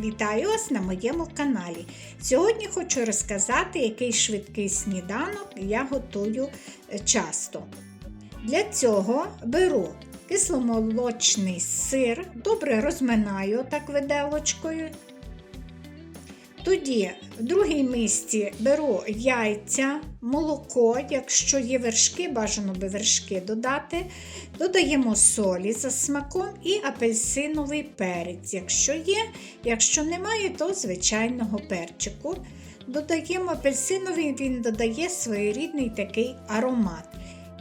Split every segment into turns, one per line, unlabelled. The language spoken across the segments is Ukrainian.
Вітаю вас на моєму каналі. Сьогодні хочу розказати, який швидкий сніданок я готую е, часто. Для цього беру кисломолочний сир, добре розминаю так виделочкою. Тоді в другій мисці беру яйця, молоко, якщо є вершки, бажано би вершки додати. Додаємо солі за смаком і апельсиновий перець, якщо є. Якщо немає, то звичайного перчику. Додаємо апельсиновий, він додає своєрідний такий аромат.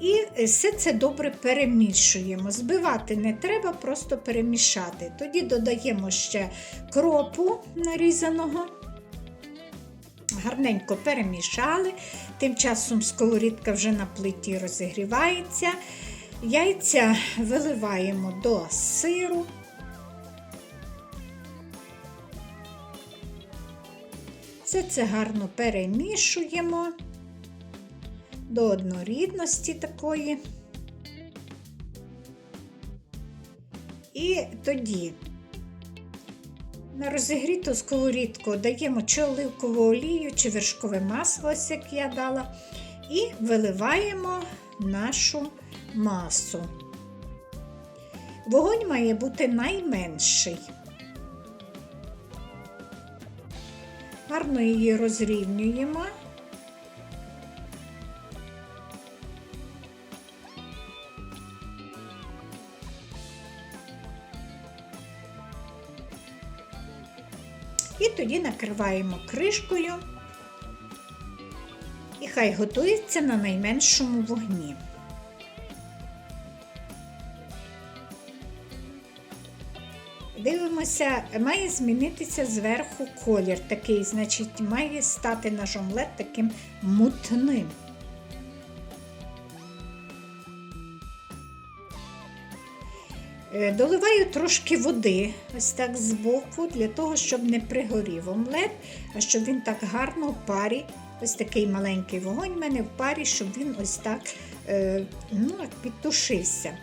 І все це добре перемішуємо. Збивати не треба, просто перемішати. Тоді додаємо ще кропу нарізаного. Гарненько перемішали, тим часом сковорідка вже на плиті розігрівається. Яйця виливаємо до сиру. Все це гарно перемішуємо до однорідності такої. І тоді на розігріту сковорідку даємо чи оливкову олію, чи вершкове масло, ось як я дала, і виливаємо нашу масу. Вогонь має бути найменший. Гарно її розрівнюємо. І тоді накриваємо кришкою, і хай готується на найменшому вогні. Дивимося, має змінитися зверху колір такий, значить, має стати наш омлет таким мутним. Доливаю трошки води, ось так збоку, для того, щоб не пригорів омлет, а щоб він так гарно в парі, ось такий маленький вогонь в мене в парі, щоб він ось так е, ну, підтушився.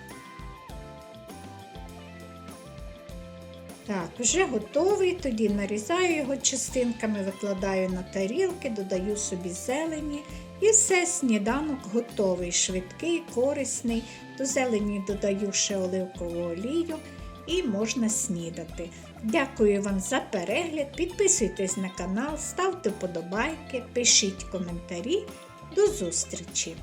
Так, вже готовий, тоді нарізаю його частинками, викладаю на тарілки, додаю собі зелені. І все, сніданок готовий, швидкий, корисний. До зелені додаю ще оливкову олію і можна снідати. Дякую вам за перегляд. Підписуйтесь на канал, ставте вподобайки, пишіть коментарі. До зустрічі!